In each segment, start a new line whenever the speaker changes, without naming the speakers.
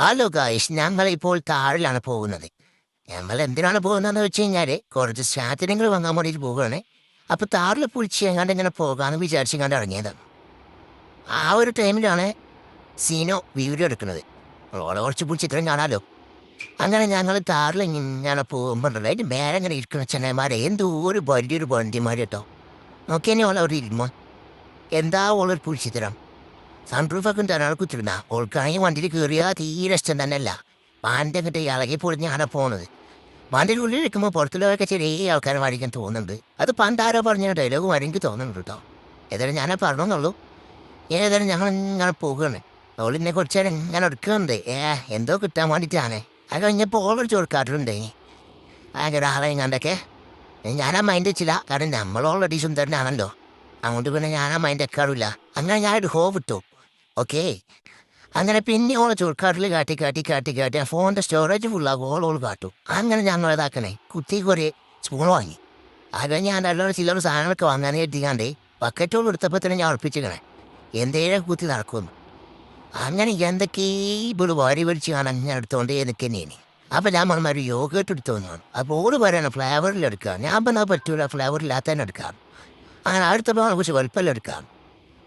Hello guys ഞങ്ങൾ ഇപ്പോൾ താഴിലാണ് പോകുന്നത്. ഞങ്ങൾ എന്തിനാണ് പോകുന്നതെന്ന് വെച്ച് കഴിഞ്ഞാൽ കുറച്ച് സാധനങ്ങൾ വാങ്ങാൻ വേണ്ടിയിട്ട് പോകുകയാണ് അപ്പോൾ താറിൽ പൊളിച്ച് എങ്ങാണ്ട് ഇങ്ങനെ പോകാമെന്ന് വിചാരിച്ചെങ്ങാണ്ട് ഇറങ്ങിയത്. ആ ഒരു ടൈമിലാണ് സീനോ വീഡിയോ എടുക്കുന്നത്. ഓളെ കുറച്ച് പിടിച്ച് ഇത്രയും കാണാമല്ലോ അങ്ങനെ ഞങ്ങൾ താറിൽ ഇങ്ങനെ പോകുമ്പോൾ അതിന്റെ മേലെ ഇങ്ങനെ ഇരിക്കുന്ന ചെന്നൈമാരെ എന്തോ ഒരു വലിയൊരു വണ്ടിമാർ കേട്ടോ. നോക്കിയാൽ ഓളെ ഒരു ഇരുമോ എന്താ ഓളൊരു പുളിച്ചിത്തരം? സൺപ്രൂഫൊക്കെ ഒരാൾ കുത്തിരുന്ന. ഓൾക്കാണെങ്കിൽ വണ്ടിയിൽ കയറിയാൽ തീരെ ഇഷ്ടം തന്നെയല്ല. പാന്റെ അങ്ങോട്ട് ഇളകി പൊളിഞ്ഞാണ് പോകുന്നത് പാന്റെ ഉള്ളിൽ ഇരിക്കുമ്പോൾ പുറത്തുള്ളവരൊക്കെ ചെറിയ ആൾക്കാരെ വാടിക്കാൻ തോന്നുന്നുണ്ട്. അത് പണ്ടാരോ പറഞ്ഞ ഡയലോഗ് വരെങ്കിൽ തോന്നുന്നുണ്ട് കേട്ടോ. ഏതായാലും ഞാനേ പറഞ്ഞോന്നുള്ളൂ. ഏതായാലും ഞങ്ങൾ ഇങ്ങനെ പോകുകയാണ് ഓളിനെ കുറച്ച് നേരം ഇങ്ങനെ എടുക്കുന്നുണ്ട് ഏ എന്തോ കിട്ടാൻ വേണ്ടിയിട്ടാണ്. അത് കഴിഞ്ഞപ്പോൾ ഓളൊരു കൊടുക്കാറുണ്ട് ഭയങ്കര ആളെയും കണ്ടൊക്കെ ഞാൻ ആ മൈൻഡ് വെച്ചില്ല. കാരണം നമ്മൾ ഓൾറെഡി സുന്ദരനാണല്ലോ. അങ്ങോട്ട് പിന്നെ ഞാൻ ആ മൈൻഡ് വെക്കാറില്ല. അങ്ങനെ ഞാനൊരു ഹോ വിട്ടു. ഓക്കെ. അങ്ങനെ പിന്നെ ഓളെ ചുരുക്കാട്ടിൽ കാട്ടി കാട്ടി കാട്ടി കാട്ടി ആ ഫോണിന്റെ സ്റ്റോറേജ് ഫുള്ളാകും. ഓൾ ഓൾ കാട്ടും. അങ്ങനെ ഞാൻ ഇതാക്കണേ. കുത്തി കുറേ സ്പൂൺ വാങ്ങി. അത് ഞാൻ അല്ലാതെ ചില്ലറ സാധനങ്ങളൊക്കെ വാങ്ങാൻ എത്തിക്കാണ്ട് ബക്കറ്റോട് എടുത്തപ്പോൾ തന്നെ ഞാൻ ഉറപ്പിച്ചിക്കണേ. എന്തേലും കുത്തി നടക്കുമെന്ന്. അങ്ങനെ എന്തൊക്കെ ഇവിടെ വാരി വലിച്ച് കാണാൻ ഞാൻ എടുത്തോണ്ട് എനിക്ക് തന്നെയാണ് അപ്പം ഞാൻ പറഞ്ഞ യോഗേട്ട് യോഗട്ട് എടുത്തു വന്നാണ് അപ്പോൾ ഓട് പറയണം ഫ്ലേവറിൽ എടുക്കാം. ഞാൻ പറഞ്ഞാൽ പറ്റൂല ഫ്ലേവറില്ലാത്ത തന്നെ എടുക്കാം. അങ്ങനെ അടുത്തപ്പോൾ കുറച്ച് വലുപ്പമെല്ലാം എടുക്കാം.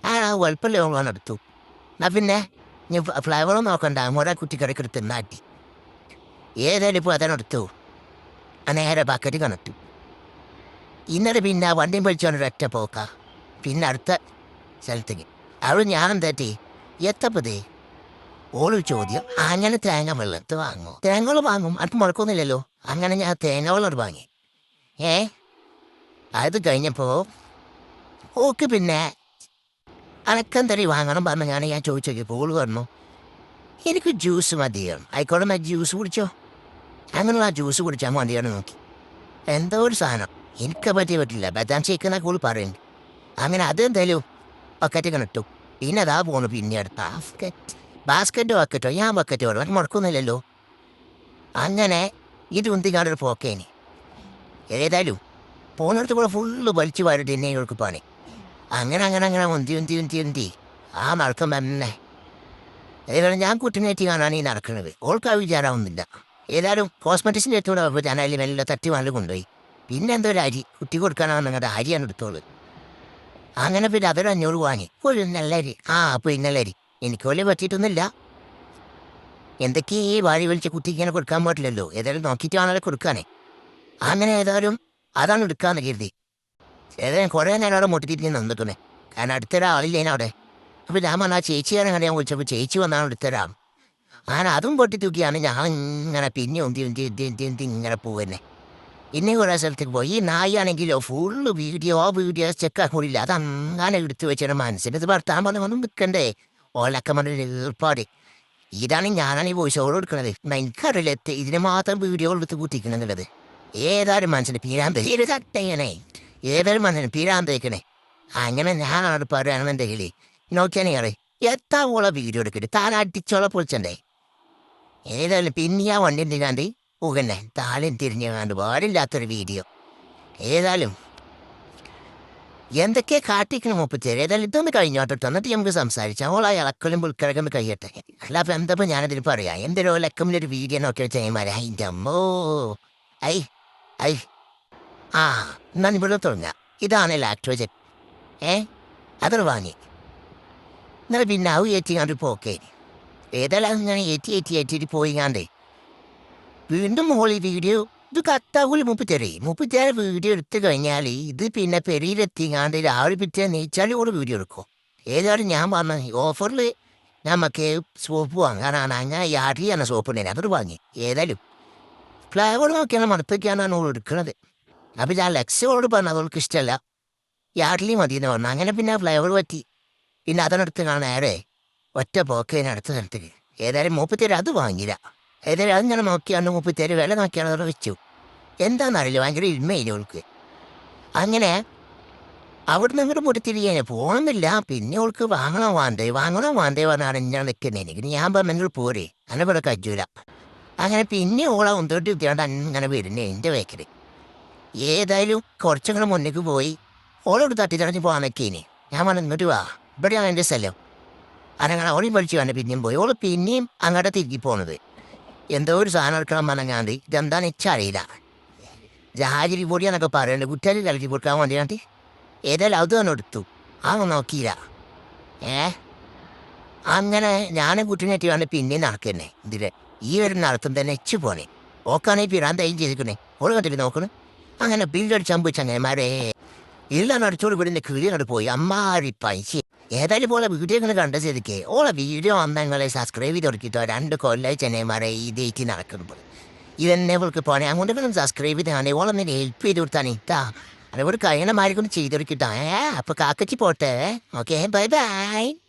ആ വലുപ്പമെല്ലാം എടുത്തു. എന്നാ പിന്നെ നീ ഫ്ലേവറും നോക്കണ്ട മുറ കുറ്റിക്കടക്ക് എടുത്ത് നാട്ടി ഏതായാലും ഇപ്പോൾ അതിനെടുത്തു നേരെ ബക്കറ്റ് കണക്റ്റു ഇന്നലെ പിന്നെ വണ്ടിയും ഒരൊറ്റ പോക്ക പിന്നെ അടുത്ത സ്ഥലത്തേക്ക് അവിടെ ഞാൻ എന്താറ്റി എത്തപ്പതേ ഓളൊരു ചോദ്യം അങ്ങനെ തേങ്ങ വെള്ളത്ത് വാങ്ങോ തേങ്ങകൾ വാങ്ങും അത് മുഴക്കൊന്നുമില്ലല്ലോ അങ്ങനെ ഞാൻ തേങ്ങ വെള്ളം വാങ്ങി ഏ അത് കഴിഞ്ഞപ്പോൾ ഓക്ക് പിന്നെ അനക്കന്തരി വാങ്ങണം പറഞ്ഞ ഞാൻ ഞാൻ ചോദിച്ചു പോൾ വന്നു എനിക്ക് ജ്യൂസ് മതിയാണ് ആയിക്കോട്ടെ ഞാൻ ജ്യൂസ് കുടിച്ചോ. അങ്ങനെയുള്ള ആ ജ്യൂസ് കുടിച്ചാൽ മതിയാണ് നോക്കി. എന്തോ ഒരു സാധനം. എനിക്ക് പറ്റിയ പറ്റില്ല. ബദാം ചേക്കുന്ന കൂൾ പറയുന്നു അങ്ങനെ അതെന്തായാലും ബക്കറ്റ് കണിട്ടു പിന്നെ അതാ പോണു പിന്നെ അടുത്ത ബാസ്ക്കറ്റ് ബക്കറ്റോ ഞാൻ ബക്കറ്റോ എനിക്ക് മുടക്കൊന്നുമില്ലല്ലോ. അങ്ങനെ ഇത് ഉന്തിക്കാണ്ടൊരു പോക്കേനി. ഏതായാലും പോന്നിടത്ത് കൂടെ ഫുള്ള് വലിച്ചു വാരിട്ട് എന്നെ ഇവൾക്ക് അങ്ങനെ അങ്ങനെ അങ്ങനെ ഉന്തി ഉന്തി ഉന്തി ഉന്തി. ആ നടക്കം തന്നെ ഏതായാലും ഞാൻ കുട്ടിനേറ്റി കാണാണ് ഈ നടക്കുന്നത്. ഓൾക്ക് ആ വിചാരമൊന്നുമില്ല. ഏതായാലും കോസ്മെറ്റിക്സിന്റെ അടുത്തൂടെ അപ്പോൾ ഞാൻ അതിൽ മെല്ലെ തട്ടി വാങ്ങി കൊണ്ടുപോയി. പിന്നെ എന്തോ ഒരു അരി കുട്ടി കൊടുക്കാനാണ് നിങ്ങളുടെ അരിയാണ് എടുത്തോളൂ. അങ്ങനെ പിന്നെ അതൊരു അഞ്ഞൂറ് വാങ്ങി. ഒരു നല്ല അരി ആ അപ്പോൾ ഇന്നലെ അരി എനിക്ക് വലിയ പറ്റിയിട്ടൊന്നുമില്ല. എന്തൊക്കെ ഈ വാരി വിളിച്ച കുട്ടിക്ക് ഇങ്ങനെ കൊടുക്കാൻ പറ്റില്ലല്ലോ. ഏതായാലും നോക്കിയിട്ട് വേണമല്ലോ കൊടുക്കാനേ. അങ്ങനെ ഏതായാലും അതാണ് എടുക്കാമെന്ന് കരുതി. ഏതായാലും കുറേ നേരം അവിടെ മുട്ടിട്ട് നിന്നിട്ടുണ്ടേ. കാരണം അടുത്തൊരാളില്ലേനെ അവിടെ. അപ്പോൾ ഞാൻ വന്നാൽ ചേച്ചിയാണ് അങ്ങനെ ഞാൻ വിളിച്ചപ്പോൾ ചേച്ചി വന്നാണ് അടുത്തൊരാൾ. ഞാൻ അതും പൊട്ടി തൂക്കിയാണ് ഞാൻ ഇങ്ങനെ പിന്നെ ഉന്തി ഉന്തി ഉന്തി ഉന്തി ഉന്തി ഇങ്ങനെ പോവുന്നെ. ഇന്നെ കുറേ സ്ഥലത്തേക്ക് പോയി. ഈ നായാണെങ്കിലോ ഫുള്ള് വീഡിയോ വീഡിയോ ചെക്കാൻ കൂടിയില്ല. അത് അങ്ങനെ എടുത്തു വെച്ചാൽ മനസ്സിന്റെ ഭർത്താൻ പറഞ്ഞു ഒന്നും നിൽക്കണ്ടേ ഓലൊക്കെ പറഞ്ഞ ഏർപ്പാട്. ഇതാണ് ഞാനാണ് ഈ വോയിസ് ഓവർ കൊടുക്കുന്നത് എനിക്കറിയില്ല ഇതിന് മാത്രം വീഡിയോ എടുത്ത് കൂട്ടിക്കണെന്നുള്ളത്. ഏതായാലും മനസ്സിന് പീരാന്ത് തട്ടയണേ. ഏതായാലും പിരാൻ പീരാന്തേക്കണേ അങ്ങനെ പറയുകയാണെന്നുണ്ടെങ്കിൽ കിളി. അറിയ. എത്താ ഓളെ വീഡിയോ എടുക്കട്ടെ താൻ അടിച്ചോളെ പൊളിച്ചണ്ടേ. ഏതായാലും പിന്നെ ആ വണ്ടി എന്തിനാണ്ട് ഉകന്നെ താലും തിരിഞ്ഞു കണ്ട് പാടില്ലാത്തൊരു വീഡിയോ. ഏതായാലും എന്തൊക്കെ കാട്ടിക്കണം മുപ്പത്തേര് ഏതായാലും ഇതൊന്ന് കഴിഞ്ഞോട്ടെ എന്നിട്ട് നമുക്ക് സംസാരിച്ചാൽ ഓളാ ഇളക്കലും പുൽക്കിഴക്കും കഴിയട്ടെ. അല്ല അപ്പം എന്തപ്പോൾ ഞാനതിന് പറയാം? എന്തൊരു ലക്കമിലൊരു വീഡിയോ നോക്കി ചെയ്യുമ്പോൾ അതിന്റെ അമ്മോ ഐ ഐ. ആ എന്നാ ഇവിടെ തുടങ്ങ ഇതാണ് ലാക്ടോജൻ ഏ അതർ വാങ്ങി. എന്നാൽ പിന്നെ അവ ഏറ്റിങ്ങാണ്ട് പോക്കേ. ഏതായാലും ഞാൻ ഏറ്റി ഏറ്റി ഏറ്റിട്ട് പോയിങ്ങാണ്ട്. വീണ്ടും മോളി വീഡിയോ. ഇത് കത്താവൂൽ മുപ്പത്തേരെ മുപ്പത്തേരെ വീഡിയോ എടുത്തു കഴിഞ്ഞാൽ ഇത് പിന്നെ പെരിയിലെത്തിങ്ങാണ്ട് രാവിലെ പിറ്റേ നീച്ചാൽ ഓട് വീഡിയോ എടുക്കും. ഏതായാലും ഞാൻ പറഞ്ഞ ഓഫറിൽ നമുക്ക് സോപ്പ് വാങ്ങാനാണ്. അങ്ങനെ ചെയ്യാനാണ് സോപ്പ് ഉണ്ടെങ്കിൽ അതൊരു വാങ്ങി. ഏതായാലും. ഫ്ലേവർ നോക്കിയാണ്? മണപ്പിക്കാനാണ് ഓൾ എടുക്കുന്നത് അപ്പം ഞാൻ ലെക്സോട് പറഞ്ഞു അതോൾക്ക് ഇഷ്ടമല്ല യാഡ്ലി മതി എന്ന് പറഞ്ഞു. അങ്ങനെ പിന്നെ ഫ്ലേവർ പറ്റി. പിന്നെ അതിനടുത്ത് നേരെ ഒറ്റ പോക്കേനെ അടുത്ത സ്ഥലത്തേക്ക്. ഏതായാലും മൂപ്പത്തേര് അത് വാങ്ങില്ല ഏതായാലും അത് ഞാൻ നോക്കിയാണ് മൂപ്പത്തേര് വില നോക്കിയാണ് അവിടെ വെച്ചു. എന്താണെന്നറിയില്ല ഭയങ്കര ഇന്മയില്ല അവൾക്ക് അങ്ങനെ അവിടുന്ന് ഇങ്ങോട്ട് മുട്ടിത്തിരിയാണ് പോകണമെന്നില്ല പിന്നെ അവൾക്ക് വാങ്ങണോ വാന്തേ വാങ്ങണോ വാന്തേ പറഞ്ഞാണ് ഞാൻ നിൽക്കുന്നത് എനിക്ക് ഞാൻ പറഞ്ഞു നിങ്ങൾ പോരെ. അങ്ങനെ ഇവിടെ കജ്ജൂല. അങ്ങനെ പിന്നെ ഓളെ ഒന്നോട്ട് വിദ്യാണ്ട് അങ്ങനെ വരുന്നേ. എന്റെ വേക്കൽ ഏതായാലും കുറച്ചങ്ങൾ മുന്നേക്ക് പോയി. ഓളോട് തട്ടിത്തടഞ്ഞ് പോകാൻ നിൽക്കേനെ ഞാൻ പറഞ്ഞു എന്നിട്ട് വാ. ഇവിടെയാണ് എന്റെ സ്ഥലം. അങ്ങനെ ഓടി വലിച്ചു വന്നെ പിന്നെയും പോയി. ഓൾ പിന്നെയും അങ്ങോട്ട് തിരികെ പോണത്. എന്തോ ഒരു സാധനം എടുക്കണം പറഞ്ഞാണ്ട് ഇതെന്താന്ന് ജഹാജി ജഹാജിരി പൊടിയാന്നൊക്കെ പറയുന്നുണ്ട് കുറ്റാലി കളിച്ച് കൊടുക്കാൻ വേണ്ടിയാണ്ട്. ഏതായാലും അത് തന്നെ എടുത്തു. അങ്ങ് നോക്കിയില്ല. ഏ? അങ്ങനെ ഞാനും കുട്ടിനെറ്റി വേണ്ട പിന്നെയും നടക്കുന്നേ. ഇതിൽ ഈ ഒരു നടത്തം തന്നെ എച്ചു പോണേ ഓക്കാണെങ്കിൽ പിരാൻ തൈ ചെയ്തിരിക്കണേ. ഓൾ കണ്ടിട്ട് നോക്കണേ? അങ്ങനെ ബില്ലടി ചമ്പിച്ചങ്ങനെ മരേ എല്ലാം അടിച്ചോട് വീടിന്റെ കീഴിനോട് പോയി. അമ്മാരി പൈസ. ഏതായാലും പോലെ വീഡിയോ ഇങ്ങനെ കണ്ട സ്ഥിതിക്ക് ഓളെ വീഡിയോ അന്നങ്ങളെ സബ്സ്ക്രൈബ് ചെയ്ത് കൊടുക്കിട്ടോ. രണ്ട് കൊല്ലായി ചെന്നൈമാരെ ഈ ഡേറ്റ് നടക്കുമ്പോൾ ഇതെന്നെ ഇവൾക്ക് പോണേ. അങ്ങോട്ട് സബ്സ്ക്രൈബ് ചെയ്താണേ ഓളൊന്ന് ഹെൽപ്പ് ചെയ്ത് കൊടുത്താണ്. ഇട്ടാ അതോട് കഴിയണമാരെ കൊണ്ട് ചെയ്ത് കൊടുക്കിട്ടോ. ഏ അപ്പൊ കാക്കച്ചി പോട്ടെ. Okay bye bye